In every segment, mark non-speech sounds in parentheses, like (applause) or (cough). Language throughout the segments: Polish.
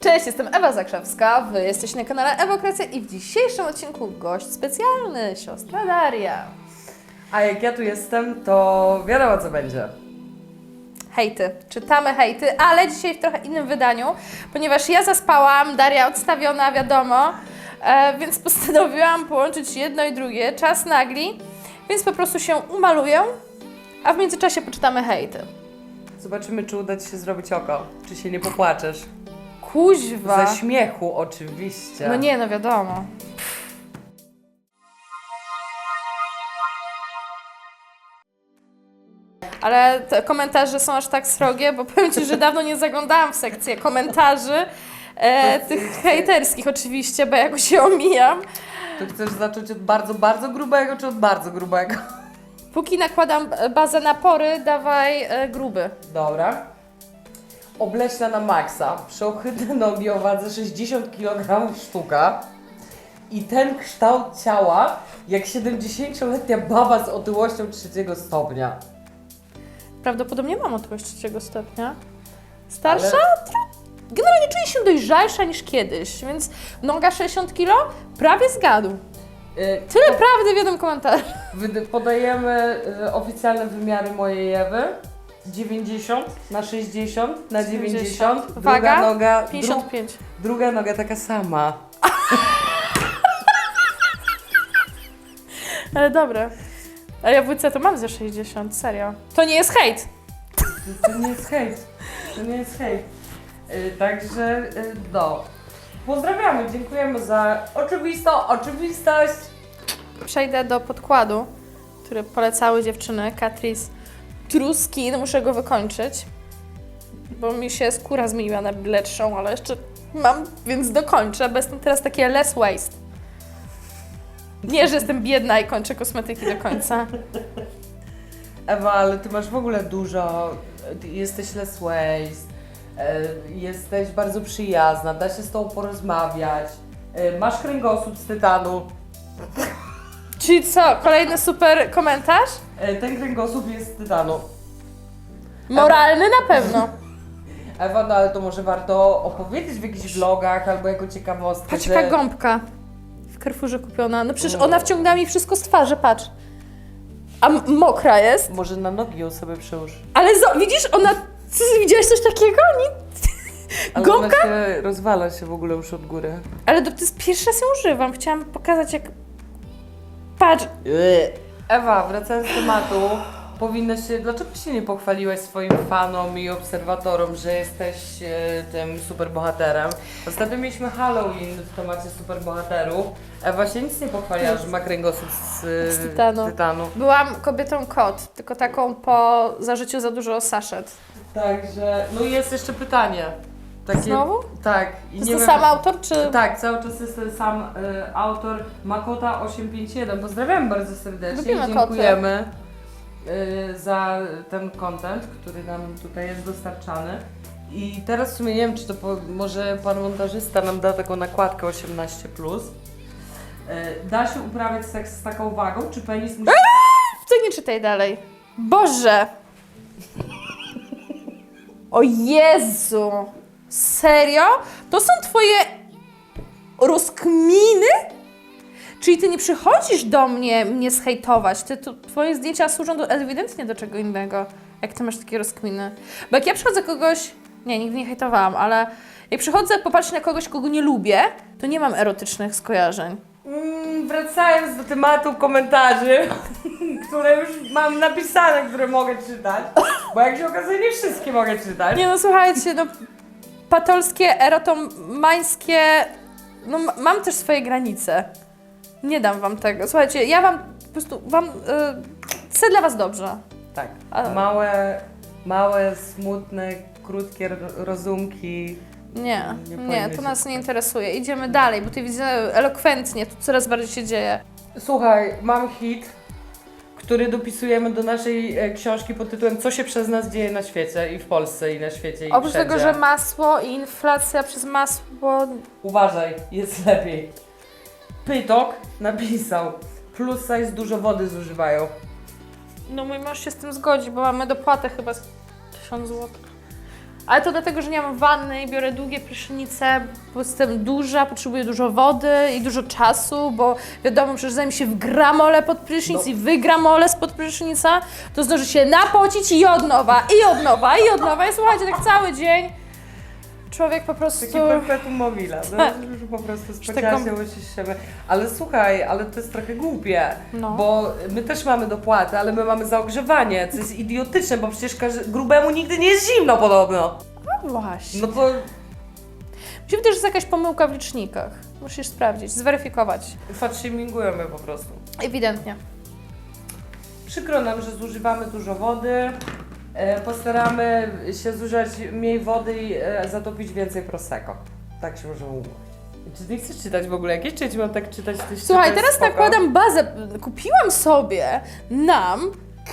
Cześć, jestem Ewa Zakrzewska, Wy jesteście na kanale Ewokracja i w dzisiejszym odcinku gość specjalny, siostra Daria. A jak ja tu jestem, to wiadomo co będzie. Hejty, czytamy hejty, ale dzisiaj w trochę innym wydaniu, ponieważ ja zaspałam, Daria odstawiona, wiadomo, e, więc (laughs) postanowiłam połączyć jedno i drugie, czas nagli, więc po prostu się umaluję, a w międzyczasie poczytamy hejty. Zobaczymy, czy uda Ci się zrobić oko. Czy się nie popłaczesz. Kuźwa. Ze śmiechu oczywiście. No nie, no wiadomo. Ale te komentarze są aż tak srogie, bo powiem Ci, że dawno nie zaglądałam w sekcję komentarzy. E, tych hejterskich oczywiście, bo jakoś się omijam. To chcesz zacząć od bardzo, bardzo grubego, czy od bardzo grubego? Póki nakładam bazę na pory, dawaj e, gruby. Dobra. Obleśna na maksa. Przeochydne nogi o wadze 60 kg sztuka. I ten kształt ciała, jak 70-letnia baba z otyłością trzeciego stopnia. Prawdopodobnie mam otyłość trzeciego stopnia. Starsza? Ale- Generalnie czuję się dojrzalsza niż kiedyś, więc noga 60 kg prawie zgadł. Y, Tyle prawdy w jednym komentarzu. Podajemy y, oficjalne wymiary mojej Ewy. 90 na 60 na 90. 90. Druga Waga? noga, dru, 55. druga noga taka sama. (laughs) Ale dobre. A ja w WC to mam ze 60, serio. To nie jest hejt. To nie jest hejt. To nie jest hejt. Y, Także y, do. Pozdrawiamy, dziękujemy za oczywistą oczywistość. Przejdę do podkładu, który polecały dziewczyny. Catrice True Skin, muszę go wykończyć. Bo mi się skóra zmieniła na lepszą, ale jeszcze mam, więc dokończę, bo jestem teraz takie less waste. Nie, że jestem biedna i kończę kosmetyki do końca. (laughs) Ewa, ale ty masz w ogóle dużo. Ty Jesteś less waste. y, Jesteś bardzo przyjazna, da się z tobą porozmawiać. y, Masz kręgosłup z tytanu. Czyli co, kolejny super komentarz? E, Ten kręgosłup jest z tytanu. Moralny na pewno. (laughs) Ewa, no ale to może warto opowiedzieć w jakichś vlogach albo jako ciekawostkę, Patrz jaka gąbka w Carrefourze kupiona. No przecież ona wciągnęła mi wszystko z twarzy, patrz. A m- mokra jest. Może na nogi ją sobie przyłóż. Ale zo- widzisz, ona... Ty widziałeś coś takiego? Nie? (laughs) Ale Gąbka? ona się rozwala się w ogóle już od góry. Ale to, to jest pierwszy raz ją używam. Chciałam pokazać jak... Patrz. Ewa, wracając do tematu, powinnaś się... Dlaczego się nie pochwaliłaś swoim fanom i obserwatorom, że jesteś e, tym superbohaterem? Ostatnio mieliśmy Halloween w temacie superbohaterów. Ewa się nic nie pochwaliła, że ma kręgosłup z, e, Z tytanu. tytanu. Byłam kobietą kot, tylko taką po zażyciu za dużo saszet. Także, no i jest jeszcze pytanie. Takie, Znowu? Tak. I To jest ten wiem- sam autor, czy... Tak, cały czas jest ten sam y, autor Makota 851. Pozdrawiam bardzo serdecznie Lubimy i dziękujemy y, za ten content, który nam tutaj jest dostarczany. I teraz w sumie nie wiem, czy to po, może pan montażysta nam da taką nakładkę 18. Y, da się uprawiać seks z taką wagą, czy penis musi. Ty nie czytaj dalej. Boże! (laughs) O Jezu! Serio? To są twoje rozkminy? Czyli ty nie przychodzisz do mnie mnie zhejtować, ty, tu, twoje zdjęcia służą do, ewidentnie do czego innego, jak ty masz takie rozkminy. Bo jak ja przychodzę kogoś, nie, nigdy nie hejtowałam, ale jak przychodzę popatrzeć na kogoś, kogo nie lubię, to nie mam erotycznych skojarzeń. Mm, wracając do tematu komentarzy, (laughs) które już mam napisane, które mogę czytać, bo jak się okazuje, nie wszystkie mogę czytać. Nie no, słuchajcie, no patolskie, erotomańskie, no ma- mam też swoje granice. Nie dam wam tego. Słuchajcie, ja wam po prostu, wam, y, chcę dla was dobrze. Tak. Ale- Małe, małe, smutne, krótkie ro- rozumki. Nie, Nie nie, to nas nie interesuje. Idziemy dalej, bo ty widzę elokwentnie, tu coraz bardziej się dzieje. Słuchaj, mam hit, który dopisujemy do naszej e, książki pod tytułem Co się przez nas dzieje na świecie i w Polsce i na świecie i Oprócz wszędzie. tego, że masło i inflacja przez masło, Uważaj, jest (laughs) lepiej. Pytok napisał plus size dużo wody zużywają. no mój mąż się z tym zgodzi, bo mamy dopłatę chyba z 1000 zł. Ale to dlatego, że nie mam wanny i biorę długie prysznice, bo jestem duża, potrzebuję dużo wody i dużo czasu, bo wiadomo, że zanim się wgramolę pod prysznic No. i wygramolę spod prysznica, to zdąży się napocić i od nowa, i od nowa, i od nowa. I słuchajcie, tak cały dzień człowiek po prostu... Taki perpetuum mobile, no, Tak. że po prostu spodziela się łysi siebie. Ale słuchaj, ale to jest trochę głupie, No. bo my też mamy dopłaty, ale my mamy za ogrzewanie, co jest idiotyczne, bo przecież grubemu nigdy nie jest zimno podobno. No właśnie. No to Mi się wydaje, że jest jakaś pomyłka w licznikach. Musisz sprawdzić, zweryfikować. fatshamingujemy po prostu. Ewidentnie. Przykro nam, że zużywamy dużo wody. E, postaramy się zużywać mniej wody i e, zatopić więcej prosecco. Tak się możemy umówić. Czy ty chcesz czytać w ogóle jakieś, czy ja ci mam tak czytać coś, co Słuchaj, teraz spoko? nakładam bazę. Kupiłam sobie nam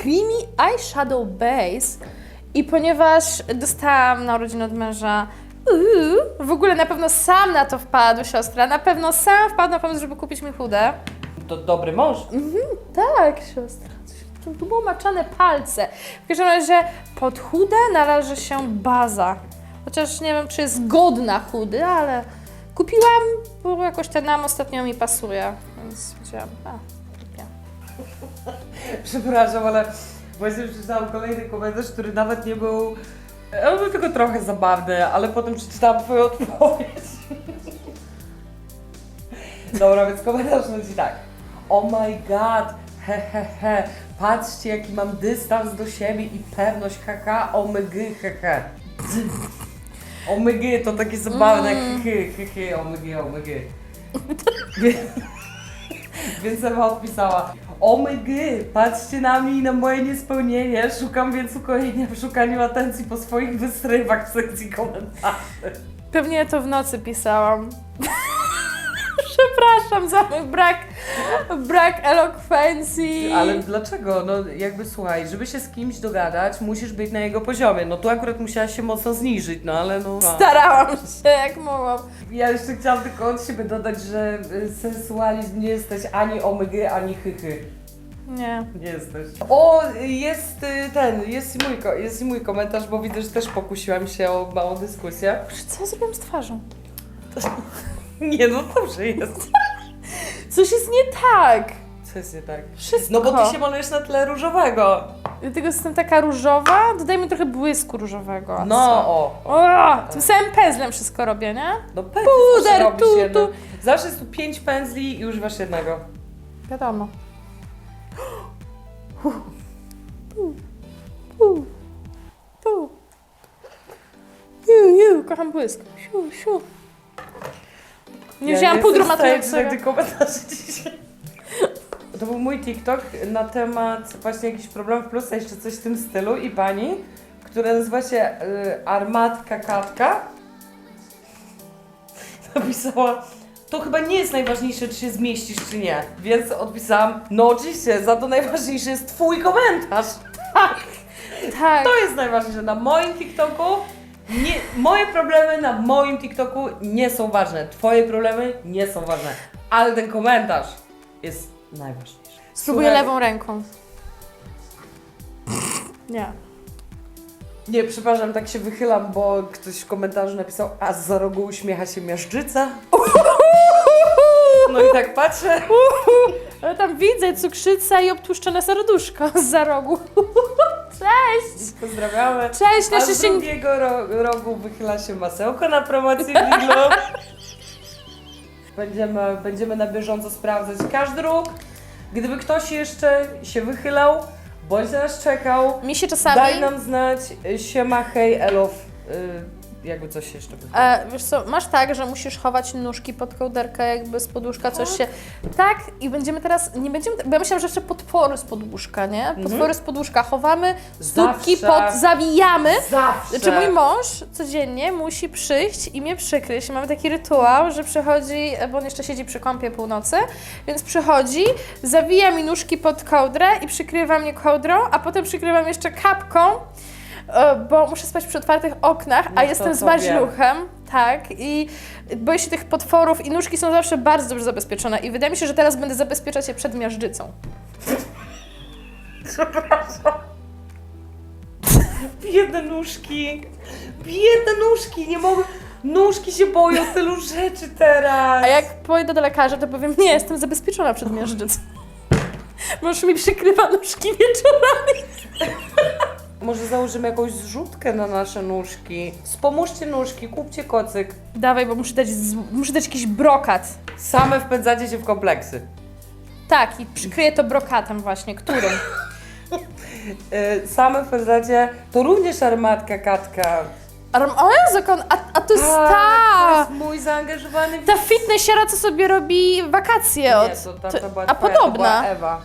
Creamy Eyeshadow Base i ponieważ dostałam na urodziny od męża uuu, w ogóle na pewno sam na to wpadł, siostra, na pewno sam wpadł na pomysł, żeby kupić mi chude. To dobry mąż. Tak, siostra. Tu było maczane palce. W każdym razie pod chude należy się baza. Chociaż nie wiem, czy jest godna chudy, ale kupiłam, bo jakoś ten nam ostatnio mi pasuje. Więc powiedziałam, a, kupię. (laughs) Przepraszam, ale właśnie przeczytałam kolejny komentarz, który nawet nie był. e, On był tylko trochę zabawny, ale potem przeczytałam Twoją odpowiedź. (laughs) Dobra, więc komentarz leci tak. Oh my god, he he he, patrzcie jaki mam dystans do siebie i pewność, haha, omygy, he. Omygy to takie zabawne, Mm. he he, omygy, omygy. (laughs) Więc Ewa odpisała Omygy, patrzcie na mnie i na moje niespełnienie. Szukam więc ukojenia w szukaniu atencji po swoich wysrywach w sekcji komentarzy. Pewnie to w nocy pisałam. (laughs) Przepraszam za mój brak, brak elokwencji. Ale dlaczego? No jakby słuchaj, żeby się z kimś dogadać, musisz być na jego poziomie. No tu akurat musiałaś się mocno zniżyć, no ale no. no. Starałam się jak mogłam. Ja jeszcze chciałam tylko od siebie dodać, że y, sensualizm nie jesteś ani omygy, ani hychy. Nie. Nie jesteś. O, jest y, ten, jest i mój, jest i mój komentarz, bo widzę, że też pokusiłam się o małą dyskusję. Co ja zrobiłam z twarzą? (laughs) Nie, no dobrze jest. Coś jest nie tak. Co jest nie tak? Wszystko. No bo ty się malujesz na tle różowego. Dlatego jestem taka różowa, dodaj mi trochę błysku różowego. a No, co? o. O, tym samym pędzlem wszystko robię, nie? No pędzel Puder, robisz tu, tu. Zawsze jest tu pięć pędzli i używasz jednego. Wiadomo. Tu, tu. Ju, ju, kocham błysk. Siu, siu. Nie wzięłam pudru komentarzy dzisiaj. To był mój TikTok na temat właśnie jakichś problemów plus, a jeszcze coś w tym stylu i pani, która nazywa się y, Armatka Katka, (laughs) napisała to chyba nie jest najważniejsze, czy się zmieścisz, czy nie. Więc odpisałam, no oczywiście, za to najważniejszy jest twój komentarz. (laughs) Tak. To jest najważniejsze. Na moim TikToku nie, moje problemy na moim TikToku nie są ważne. Twoje problemy nie są ważne. Ale ten komentarz jest najważniejszy. Spróbuję Słuchaj, lewą ręką. Nie. Nie, przepraszam, tak się wychylam, bo ktoś w komentarzu napisał, a za rogu uśmiecha się miażdżyca. No i tak patrzę. Ale tam widzę cukrzyca i obtłuszczone serduszko z za rogu. Cześć! Pozdrawiamy. Cześć, na A z szczęście... drugiego ro rogu wychyla się masełko na promocji Lidlu. (laughs) Będziemy, będziemy na bieżąco sprawdzać każdy róg. Gdyby ktoś jeszcze się wychylał, bądź na nas czekał, Mi się czasami... daj nam znać. Siema, hej, elof. Y, jakby coś się jeszcze wychylał. E, wiesz co, masz tak, że musisz chować nóżki pod kołderkę, jakby z poduszka coś się... Tak, i będziemy teraz, nie będziemy, bo ja myślałam, że jeszcze podpory z podłóżka, nie? Podpory z podłóżka chowamy, stópki Zawsze. pod, zawijamy. Zawsze! Znaczy mój mąż codziennie musi przyjść i mnie przykryć. Mamy taki rytuał, że przychodzi, bo on jeszcze siedzi przy kąpie północy, więc przychodzi, zawija mi nóżki pod kołdrę i przykrywa mnie kołdrą, a potem przykrywam jeszcze kapką, bo muszę spać przy otwartych oknach, a No jestem z to maźluchem. Tak, i boję się tych potworów i nóżki są zawsze bardzo dobrze zabezpieczone i wydaje mi się, że teraz będę zabezpieczać je przed miażdżycą. Biedne nóżki. Biedne nóżki, nie mogę. Nóżki się boją tylu rzeczy teraz. A jak pójdę do lekarza, to powiem, nie, jestem zabezpieczona przed miażdżycą. Mąż mi przykrywa nóżki wieczorami. Może założymy jakąś zrzutkę na nasze nóżki. Wspomóżcie nóżki, kupcie kocyk. Dawaj, bo muszę dać, z, muszę dać jakiś brokat. Same wpędzacie się w kompleksy. Tak, i przykryję to brokatem właśnie, którym? Yy, (laughs) same wpędzacie, to również armatka Katka. O Jezu, on, a, a to jest Tak, ta! To jest mój zaangażowany Ta fitnessiara, co sobie robi wakacje od... Nie, to, ta, to- to była a twoja, To była podobna. Ewa.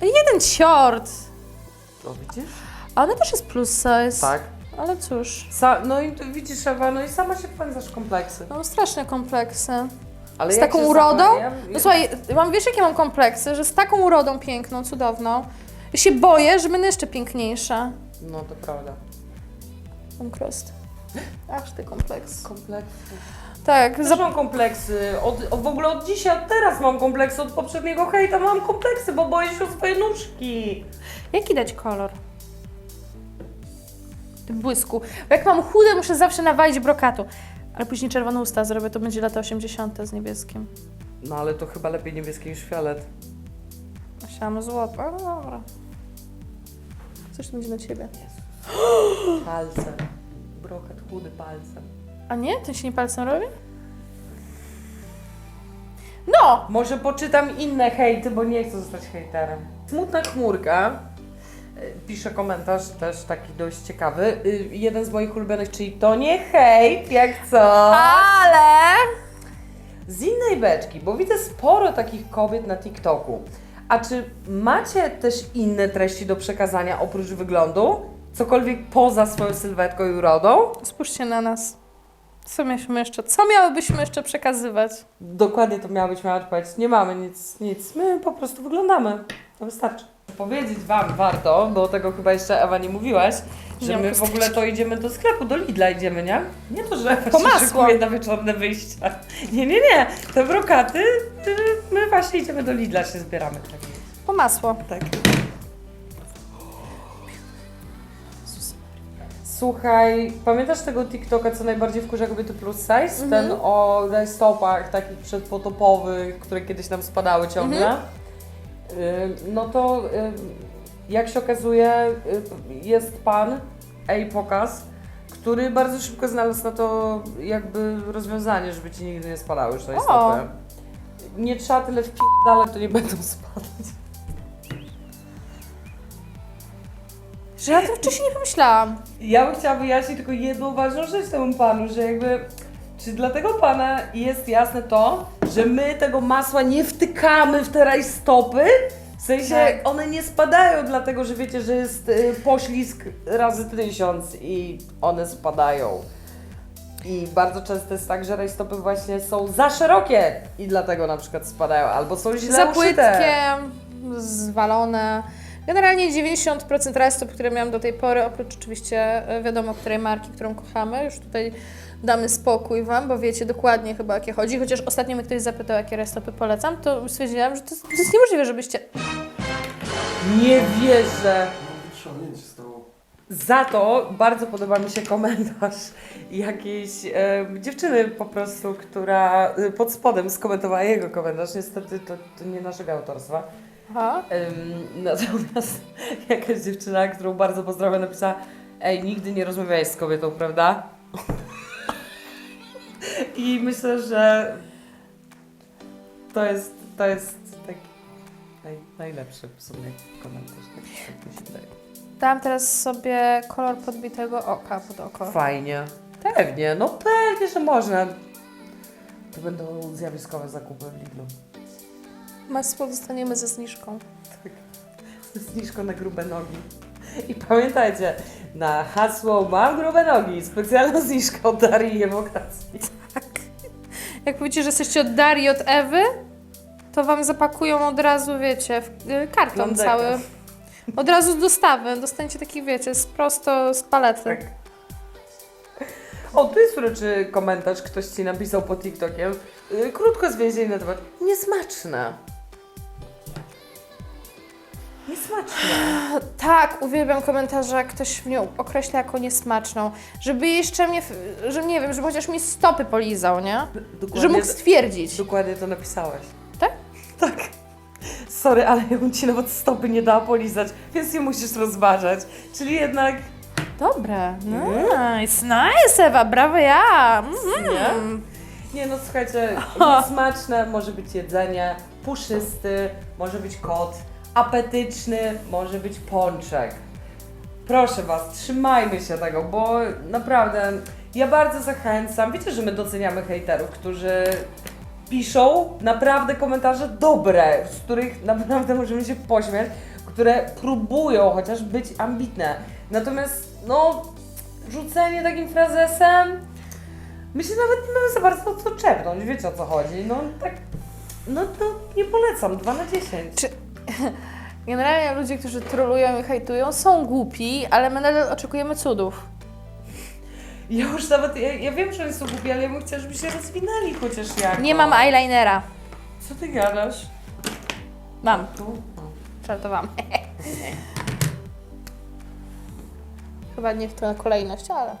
Jeden ciort. To widzisz? A ona też jest plus size. Tak. Ale cóż, Sa no i tu widzisz Ewa, no i sama się wpędzasz w kompleksy. mam straszne kompleksy. Ale Z taką urodą? No słuchaj, mam, wiesz jakie mam kompleksy? Że z taką urodą piękną, cudowną, ja się boję, że będę jeszcze piękniejsza. No to prawda. Mam krost. Aż ty kompleks. Kompleksy. Tak, Też za... mam kompleksy. Od, od, w ogóle od dzisiaj, od teraz mam kompleksy. Od poprzedniego hejta mam kompleksy, bo boję się o swoje nóżki. jaki dać kolor? W tym błysku. Bo jak mam chude, muszę zawsze nawalić brokatu. Ale później czerwone usta zrobię, to będzie lata 80. z niebieskim. No ale to chyba lepiej niebieskie niż fiolet. Musiałam złoto. A, no dobra. Coś tu będzie na ciebie. (gasps) Palce. Brokat chudy palcem. A nie? Ten się nie palcem robi? No! Może poczytam inne hejty, bo nie chcę zostać hejterem. Smutna chmurka. Pisze komentarz też taki dość ciekawy. Y, Jeden z moich ulubionych, czyli to nie hejt, jak co? Ale... Z innej beczki, bo widzę sporo takich kobiet na TikToku. A czy macie też inne treści do przekazania oprócz wyglądu? Cokolwiek poza swoją sylwetką i urodą? Spójrzcie na nas. Co mieliśmy jeszcze? Co miałybyśmy jeszcze przekazywać? Dokładnie to miała być moja odpowiedź. Nie mamy nic, nic. My po prostu wyglądamy. To wystarczy. Powiedzieć Wam warto, bo tego chyba jeszcze Ewa nie mówiłaś, Nie że mam my w ogóle to idziemy do sklepu, do Lidla idziemy, nie? Nie to, że Ewa Po się masło. szykuje na wieczorne wyjścia. Nie, nie, nie. Te brokaty, y, my właśnie idziemy do Lidla, się zbieramy. Tak. Po masło. tak. Słuchaj, pamiętasz tego TikToka, co najbardziej wkurza kobiety plus size? Mhm. Ten o rajstopach takich przedpotopowych, które kiedyś nam spadały ciągle. Y, No to y, jak się okazuje, y, jest pan, ej pokaz, który bardzo szybko znalazł na to jakby rozwiązanie, żeby ci nigdy nie spadały już rajstopy. Nie trzeba tyle wpi***ale, to nie będą spadać. Że ja o tym wcześniej nie pomyślałam. Ja bym chciała wyjaśnić tylko jedną ważną rzecz temu panu, że jakby czy dla tego pana jest jasne to, że my tego masła nie wtykamy w te rajstopy? W sensie Tak. one nie spadają dlatego, że wiecie, że jest y, poślizg razy tysiąc i one spadają. I bardzo często jest tak, że rajstopy właśnie są za szerokie i dlatego na przykład spadają, albo są źle Za uszyte. płytkie, zwalone. Generalnie 90% rajstop, które miałam do tej pory, oprócz oczywiście e, wiadomo, której marki, którą kochamy, już tutaj damy spokój Wam, bo wiecie dokładnie chyba o jakie chodzi. Chociaż ostatnio mnie ktoś zapytał, jakie rajstopy polecam, to stwierdziłam, że to jest, to jest niemożliwe, żebyście... Nie wierzę. Szalenie się stało. Za to bardzo podoba mi się komentarz jakiejś e, dziewczyny po prostu, która e, pod spodem skomentowała jego komentarz. Niestety to, to nie naszego autorstwa. Aha. Em, natomiast (laughs) jakaś dziewczyna, którą bardzo pozdrawiam, napisała Ej, nigdy nie rozmawiałeś z kobietą, prawda? I myślę, że to jest, to jest taki naj, najlepszy w sumie komentarz. Tak, tak mi się wydaje. Dałam teraz sobie kolor podbitego oka pod oko. Fajnie. Pewnie, no pewnie, że można. To będą zjawiskowe zakupy w Lidlu. Masło dostaniemy ze zniżką. Zniżką na grube nogi. I pamiętajcie, na hasło mam grube nogi, specjalna zniżka od Darii i Ewokacji. Jak powiecie, że jesteście od Darii, od Ewy, to Wam zapakują od razu, wiecie, w, y, karton Klondeka. cały. Od razu z dostawy. Dostaniecie taki, wiecie, z prosto z palety. Tak. O, tu jest uroczy komentarz, ktoś Ci napisał pod TikTokiem. Yy, krótko zwięzienie na temat. Niesmaczne. Niesmaczne. (sighs) Tak, uwielbiam komentarze, jak ktoś mnie określa jako niesmaczną. Żeby jeszcze mnie, że nie wiem, żeby chociaż mi stopy polizał, nie? Dokładnie, Że mógł stwierdzić. dokładnie to napisałeś. Tak? (laughs) Tak. Sorry, ale ja bym ci nawet stopy nie dała polizać, więc nie musisz rozważać. Czyli jednak... Dobre, nice, nice Ewa, brawo ja. Mhm. Nie no, słuchajcie, (laughs) smaczne może być jedzenie, puszysty może być kot, apetyczny może być pączek. Proszę Was, trzymajmy się tego, bo naprawdę ja bardzo zachęcam. Wiecie, że my doceniamy hejterów, którzy piszą naprawdę komentarze dobre, z których naprawdę możemy się pośmiać, które próbują chociaż być ambitne. Natomiast, no, rzucenie takim frazesem, my się nawet nie mamy za bardzo co czerpnąć, wiecie o co chodzi. No tak, no to nie polecam, 2 na 10. (laughs) Generalnie ludzie, którzy trolują i hejtują są głupi, ale my nadal oczekujemy cudów. Ja już nawet, ja, ja wiem, że oni są głupi, ale ja bym chciała, żeby się rozwinęli chociaż jak. Nie mam eyelinera. Co ty gadasz? Mam, Tu? żartowałam. (laughs) Chyba nie w tę kolejność, ale...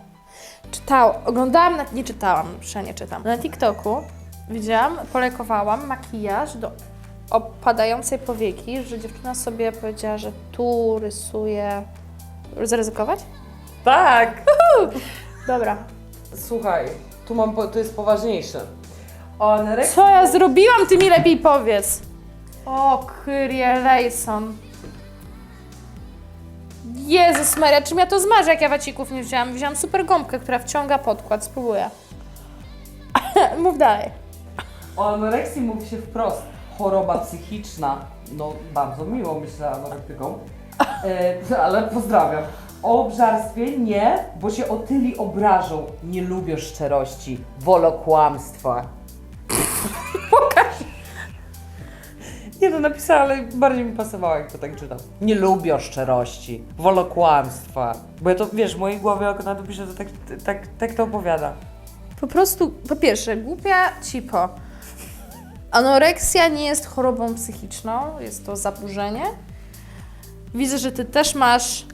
Czytałam, oglądałam, na, nie czytałam, jeszcze nie czytam. Na TikToku widziałam, polekowałam makijaż do opadającej powieki, że dziewczyna sobie powiedziała, że tu rysuje... Zaryzykować? Tak! Dobra. Słuchaj, tu mam, po, to jest poważniejsze. Anorek... Co ja zrobiłam, ty mi lepiej powiedz. O, Kyrie Lejson. Jezus Maria, czym ja to zmarzę, jak ja wacików nie wzięłam? Wzięłam super gąbkę, która wciąga podkład, spróbuję. (laughs) Mów dalej. O anoreksji mówi się wprost. Choroba psychiczna. No, bardzo miło myślę anorektyką. E, ale pozdrawiam. O obżarstwie nie, bo się otyli obrażą. Nie lubię szczerości. Wolę kłamstwa. (laughs) Pokaż. Nie no, napisała, ale bardziej mi pasowało, jak to tak czytam. Nie lubię szczerości. Wolę kłamstwa. Bo ja to, wiesz, w mojej głowie jak ona to pisze, to tak, tak, tak to opowiada. Po prostu, po pierwsze, głupia cipo. Anoreksja nie jest chorobą psychiczną, jest to zaburzenie. Widzę, że ty też masz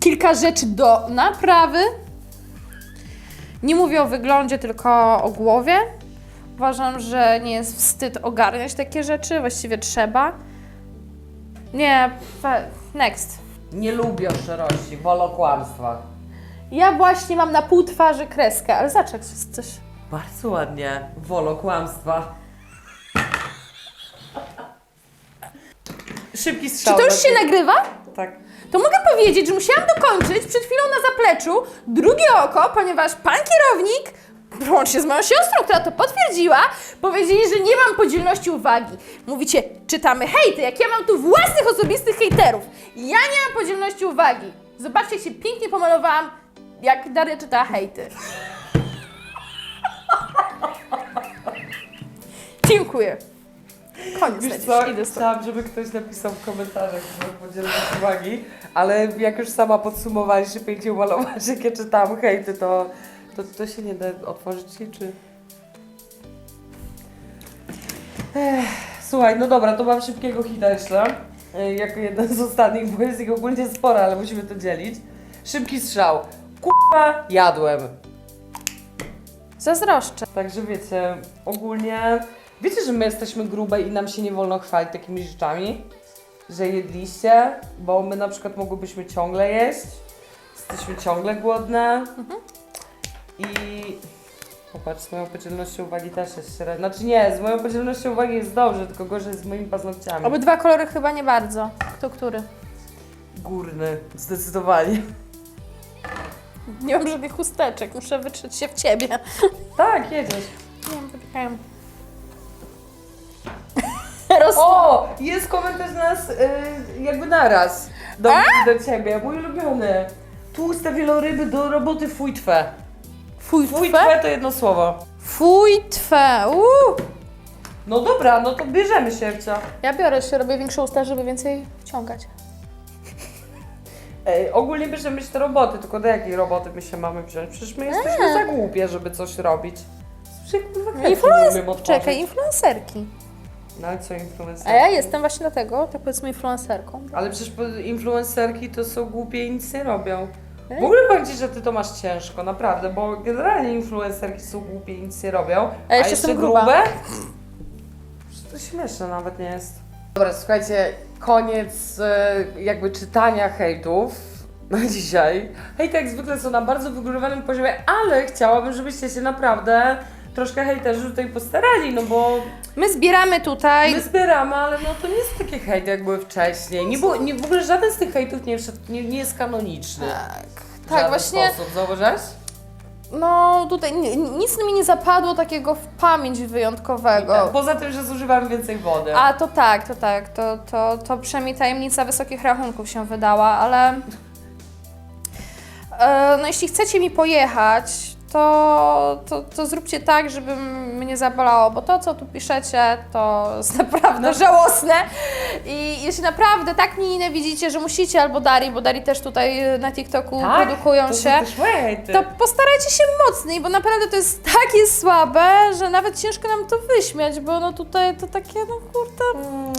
kilka rzeczy do naprawy. Nie mówię o wyglądzie, tylko o głowie. Uważam, że nie jest wstyd ogarniać takie rzeczy, właściwie trzeba. Nie, next. Nie lubię szczerości, wolę kłamstwa. Ja właśnie mam na pół twarzy kreskę, ale zaczek coś. Bardzo ładnie. Wolę kłamstwa. Szybki Czy strzał. to już się nagrywa? Tak. To mogę powiedzieć, że musiałam dokończyć przed chwilą na zapleczu drugie oko, ponieważ pan kierownik, łącznie z moją siostrą, która to potwierdziła, powiedzieli, że nie mam podzielności uwagi. Mówicie, czytamy hejty, jak ja mam tu własnych osobistych hejterów. Ja nie mam podzielności uwagi. Zobaczcie, jak się pięknie pomalowałam, jak Daria czyta hejty. Dziękuję. Koniec. Wiesz co, Idę stąd. chciałam, żeby ktoś napisał w komentarzach, że podzielę uwagi, ale jak już sama podsumowaliście, pięknie umalowałaś, (laughs) jak ja czytałam hejty, to, to, to się nie da otworzyć czy... Ech, słuchaj, no dobra, to mam szybkiego hita jeszcze, e, jako jeden z ostatnich, bo jest ich ogólnie sporo, ale musimy to dzielić. Szybki strzał. Kurwa, jadłem. Zazdroszczę. Także wiecie, ogólnie wiecie, że my jesteśmy grube i nam się nie wolno chwalić takimi rzeczami, że jedliście, bo my na przykład mogłybyśmy ciągle jeść, jesteśmy ciągle głodne i popatrz, z moją podzielnością uwagi też jest średnio. Znaczy nie, z moją podzielnością uwagi jest dobrze, tylko gorzej z moimi paznokciami. Obydwa kolory chyba nie bardzo. Kto który? Górny, zdecydowanie. Nie mam żadnych chusteczek, muszę wytrzeć się w ciebie. Tak, jedziesz. Nie wiem, poczekaj. Roz... O, jest komentarz nas y, jakby naraz do, do ciebie, mój ulubiony. Tłuste wieloryby do roboty fujtwe. Fuj twe? Fujtwe to jedno słowo. Fuj twe, uuu. No dobra, no to bierzemy siewcia. Ja biorę się, robię większe usta, żeby więcej wciągać. Ej, ogólnie bierzemy się do roboty, tylko do jakiej roboty my się mamy wziąć? Przecież my jesteśmy za głupie, żeby coś robić. Przecież kurwa kwiatki nie umiem Influencer... otworzyć. Czekaj, influencerki. No ale co A influencerki? ja jestem właśnie dlatego, tak powiedzmy, influencerką. Ale przecież po- influencerki to są głupie i nic nie robią. Ej. W ogóle powiem Ci, że Ty to masz ciężko, naprawdę, bo generalnie influencerki są głupie i nic nie robią. A jeszcze jestem gruba. grube? To śmieszne nawet nie jest. Dobra, słuchajcie, koniec e, jakby czytania hejtów na (laughs) dzisiaj. Hejty jak zwykle są na bardzo wygórowanym poziomie, ale chciałabym, żebyście się naprawdę troszkę hejterzy tutaj postarali, no bo My zbieramy tutaj. my zbieramy, ale no to nie jest takie hejty jak były wcześniej. Nie było, nie, w ogóle żaden z tych hejtów nie, wszedł- nie, nie jest kanoniczny. Tak, W tak żaden właśnie. Sposób. Zauważyłeś? No tutaj ni- nic mi nie zapadło takiego w pamięć wyjątkowego. Poza tym, że zużywamy więcej wody. A to tak, to tak, to, to, to przynajmniej tajemnica wysokich rachunków się wydała, ale e, no jeśli chcecie mi pojechać, to, to, to zróbcie tak, żeby mnie zabolało, bo to co tu piszecie to jest (laughs) naprawdę No. żałosne i jeśli naprawdę tak mnie nienawidzicie, że musicie albo Dari, bo Dari też tutaj e, na TikToku produkują Tak? to się, to postarajcie się mocniej, bo naprawdę to jest takie słabe, że nawet ciężko nam to wyśmiać, bo no tutaj to takie, no kurde, Mm,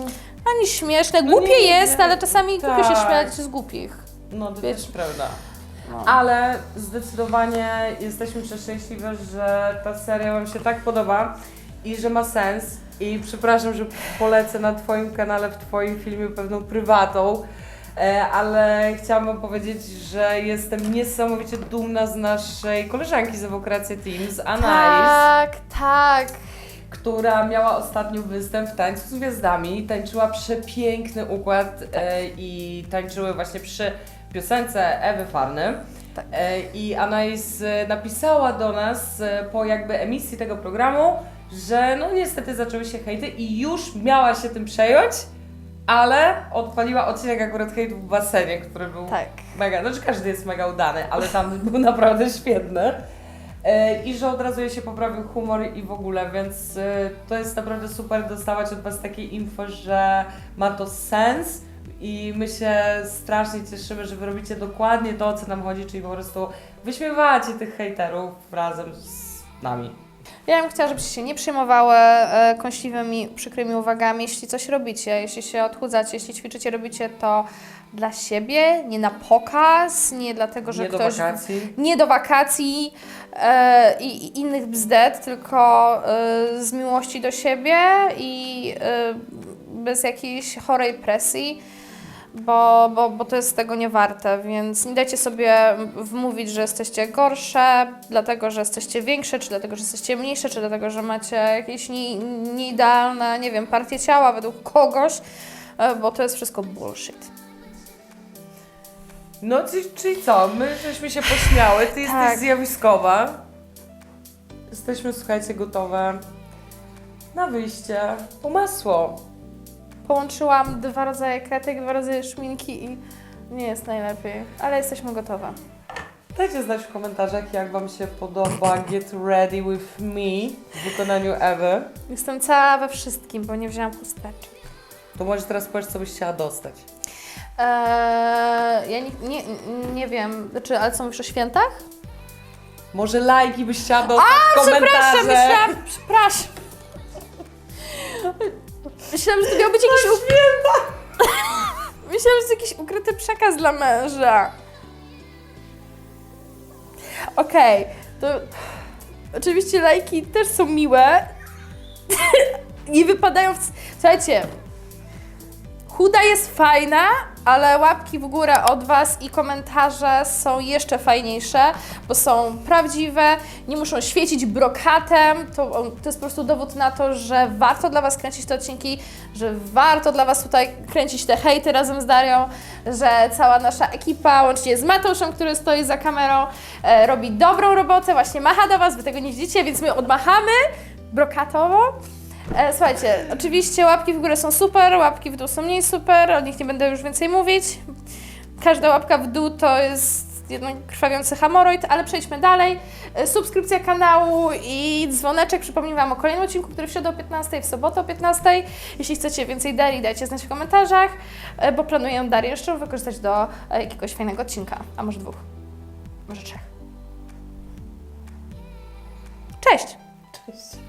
ani śmieszne. No Głupie nie, jest, nie. ale czasami głupio się Tak. śmiać z głupich. No to Wiecie. też prawda. No. Ale zdecydowanie jesteśmy przeszczęśliwe, że ta seria Wam się tak podoba i że ma sens. I przepraszam, że polecę na Twoim kanale, w Twoim filmie pewną prywatą, e, ale chciałam Wam powiedzieć, że jestem niesamowicie dumna z naszej koleżanki z Ewokracji Team, z Anais. Tak, tak. która miała ostatnio występ w Tańcu z Gwiazdami. Tańczyła przepiękny układ e, i tańczyły właśnie przy piosence Ewy Farny. Tak. E, I Anais e, napisała do nas e, po jakby emisji tego programu, że no niestety zaczęły się hejty i już miała się tym przejąć, ale odpaliła odcinek akurat hejtu w basenie, który był Tak. mega, znaczy każdy jest mega udany, ale tam (laughs) był naprawdę świetny. E, I że od razu jej się poprawił humor i w ogóle, więc e, to jest naprawdę super dostawać od Was takie info, że ma to sens i my się strasznie cieszymy, że Wy robicie dokładnie to, o co nam chodzi, czyli po prostu wyśmiewacie tych hejterów razem z nami. Ja bym chciała, żebyście się nie przejmowały e, kąśliwymi, przykrymi uwagami, jeśli coś robicie, jeśli się odchudzacie, jeśli ćwiczycie, robicie to dla siebie, nie na pokaz, nie dlatego, że Nie do ktoś... wakacji. nie do wakacji e, i, i innych bzdet, tylko e, z miłości do siebie i e, bez jakiejś chorej presji, bo, bo, bo to jest tego nie warte, więc nie dajcie sobie wmówić, że jesteście gorsze, dlatego, że jesteście większe, czy dlatego, że jesteście mniejsze, czy dlatego, że macie jakieś nie, nieidealne, nie wiem, partie ciała według kogoś, e, bo to jest wszystko bullshit. No czyli, co, my żeśmy się pośmiały, Ty Tak. jesteś zjawiskowa. Jesteśmy, słuchajcie, gotowe na wyjście po masło. Połączyłam dwa rodzaje kredek, dwa rodzaje szminki i nie jest najlepiej, ale jesteśmy gotowe. Dajcie znać w komentarzach, jak Wam się podoba Get Ready With Me w wykonaniu Ewy. Jestem cała we wszystkim, bo nie wzięłam chusteczek. To może teraz powiedz, co byś chciała dostać. Eee, ja nie, nie, nie wiem, znaczy, ale co mówisz o świętach? Może lajki byś chciała dostać w Przepraszam, komentarze. myślałam, przepraszam. Myślałam, że to miał być jakiś... U... (laughs) Myślałam, że to jest jakiś ukryty przekaz dla męża. Okej, to oczywiście lajki też są miłe. (laughs) Nie wypadają w... Słuchajcie, chuda jest fajna, ale łapki w górę od Was i komentarze są jeszcze fajniejsze, bo są prawdziwe, nie muszą świecić brokatem. To, to jest po prostu dowód na to, że warto dla Was kręcić te odcinki, że warto dla Was tutaj kręcić te hejty razem z Darią, że cała nasza ekipa, łącznie z Mateuszem, który stoi za kamerą, e, robi dobrą robotę, właśnie macha do Was, Wy tego nie widzicie, więc my odmachamy brokatowo. E, słuchajcie, oczywiście łapki w górę są super, łapki w dół są mniej super, o nich nie będę już więcej mówić. Każda łapka w dół to jest jeden krwawiący hemoroid, ale przejdźmy dalej. E, Subskrypcja kanału i dzwoneczek. Przypomnę Wam o kolejnym odcinku, który w środę o 15, w sobotę o 15. Jeśli chcecie więcej Darii, dajcie znać w komentarzach, e, bo planuję Darię jeszcze wykorzystać do e, jakiegoś fajnego odcinka, a może dwóch, może trzech. Cześć! Cześć.